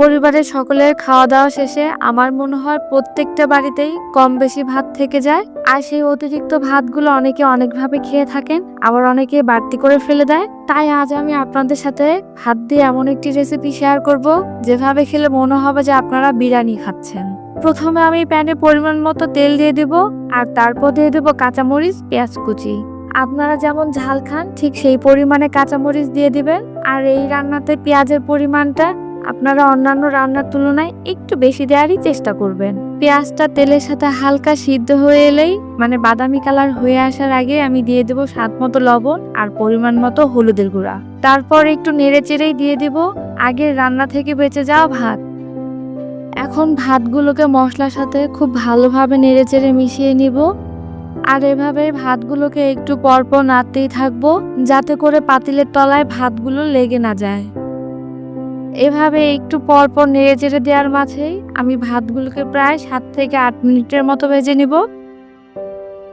পরিবারের সকলের খাওয়া দাওয়া শেষে আমার মনে হয় প্রত্যেকটা বাড়িতেই কম বেশি ভাত থেকে যায়। আর সেই অতিরিক্ত ভাতগুলো অনেকে অনেকভাবে খেয়ে থাকেন, আবার অনেকে বাড়তি করে ফেলে দেয়। তাই আজ আমি আপনাদের সাথে ভাত দিয়ে এমন একটি রেসিপি শেয়ার করব, যেভাবে খেলে মনে হবে যে আপনারা বিরিয়ানি খাচ্ছেন। প্রথমে আমি প্যানে পরিমাণ মতো তেল দিয়ে দেব, আর তারপর দিয়ে দেবো কাঁচামরিচ, পেঁয়াজ কুচি। আপনারা যেমন ঝাল খান, ঠিক সেই পরিমাণে কাঁচামরিচ দিয়ে দিবেন। আর এই রান্নাতে পেঁয়াজের পরিমাণটা আপনারা অন্যান্য রান্নার তুলনায় একটু বেশি দেওয়ারই চেষ্টা করবেন। পেঁয়াজটা তেলের সাথে হালকা সিদ্ধ হয়ে এলেই মানে বাদামি কালার হয়ে আসার আগে আমি দিয়ে দেব স্বাদ মতো লবণ আর পরিমাণ মতো হলুদের গুঁড়া। তারপর একটু নেড়ে চেড়েই দিয়ে দেব আগের রান্না থেকে বেঁচে যাওয়া ভাত। এখন ভাতগুলোকে মশলার সাথে খুব ভালোভাবে নেড়ে চেড়ে মিশিয়ে নিব। আর এভাবে ভাতগুলোকে একটু পরপর নাড়তেই থাকব, যাতে করে পাতিলের তলায় ভাতগুলো লেগে না যায়। এভাবে একটু পরপর নেড়ে চেড়ে দেওয়ার মাঝেই আমি ভাতগুলোকে প্রায় সাত থেকে আট মিনিটের মতো ভেজে নিব।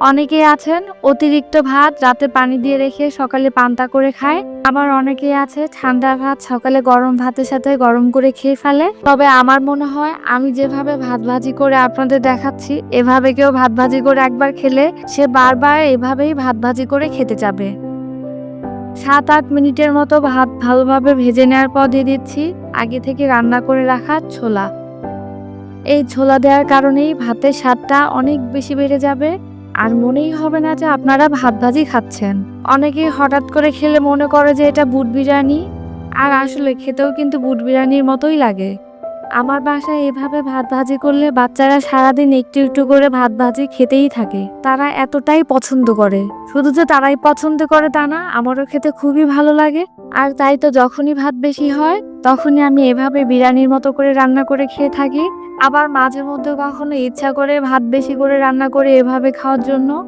অনেকেই আছেন, অতিরিক্ত ভাত রাতে পানি দিয়ে রেখে সকালে পান্তা করে খায়। আবার অনেকেই আছে, ঠান্ডা ভাত সকালে গরম ভাতের সাথে গরম করে খেয়ে ফেলে। তবে আমার মনে হয়, আমি যেভাবে ভাত ভাজি করে আপনাদের দেখাচ্ছি, এভাবে কেউ ভাত ভাজি করে একবার খেলে সে বারবার এভাবেই ভাত ভাজি করে খেতে যাবে। সাত আট মিনিটের মতো ভাত ভালোভাবে ভেজে নেওয়ার পর দিয়ে দিচ্ছি আগে থেকে রান্না করে রাখা ছোলা। এই ছোলা দেওয়ার কারণেই ভাতের স্বাদটা অনেক বেশি বেড়ে যাবে। আর মনেই হবে না যে আপনারা ভাত ভাজি খাচ্ছেন। অনেকে হঠাৎ করে খেলে মনে করে যে এটা বুট বিরিয়ানি। আর আসলে খেতেও কিন্তু বুট বিরিয়ানির মতোই লাগে। আমার বাসায় এভাবে ভাত ভাজি করলে বাচ্চারা সারাদিন একটু একটু করে ভাত ভাজি খেতেই থাকে। তারা এতটাই পছন্দ করে। শুধু যে তারাই পছন্দ করে তা না, আমারও খেতে খুবই ভালো লাগে। আর তাই তো যখনই ভাত বেশি হয়, তখনই আমি এভাবে বিরিয়ানির মতো করে রান্না করে খেয়ে থাকি। আবার মাঝে মধ্যে কখনো ইচ্ছা করে ভাত বেশি করে রান্না করে এভাবে খাওয়ার জন্য।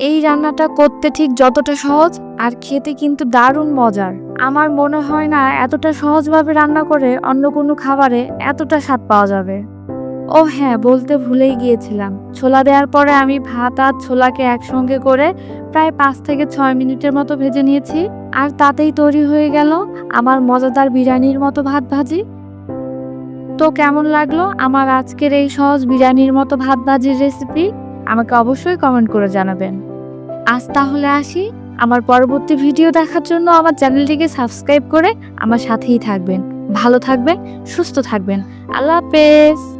এই রান্নাটা করতে ঠিক যতটা সহজ, আর খেতে কিন্তু দারুণ মজার। আমার মনে হয় না এতটা সহজভাবে রান্না করে অন্য কোনো খাবারে এতটা স্বাদ পাওয়া যাবে। ও হ্যাঁ বলতে ভুলেই গিয়েছিলাম। ছোলা দেওয়ার পরে আমি ভাত আর ছোলাকে একসঙ্গে করে প্রায় পাঁচ থেকে ছয় মিনিটের মতো ভেজে নিয়েছি। আর তাতেই তৈরি হয়ে গেল আমার মজাদার বিরিয়ানির মতো ভাত ভাজি। তো কেমন লাগল আমার আজকের এই সহজ বিরিয়ানির মতো ভাত ভাজির রেসিপি আমাকে অবশ্যই কমেন্ট করে জানাবেন। আজ তাহলে আসি। আমার পরবর্তী ভিডিও দেখার জন্য আমার চ্যানেলটিকে সাবস্ক্রাইব করে আমার সাথেই থাকবেন। ভালো থাকবেন, সুস্থ থাকবেন। আল্লাহ হাফেজ।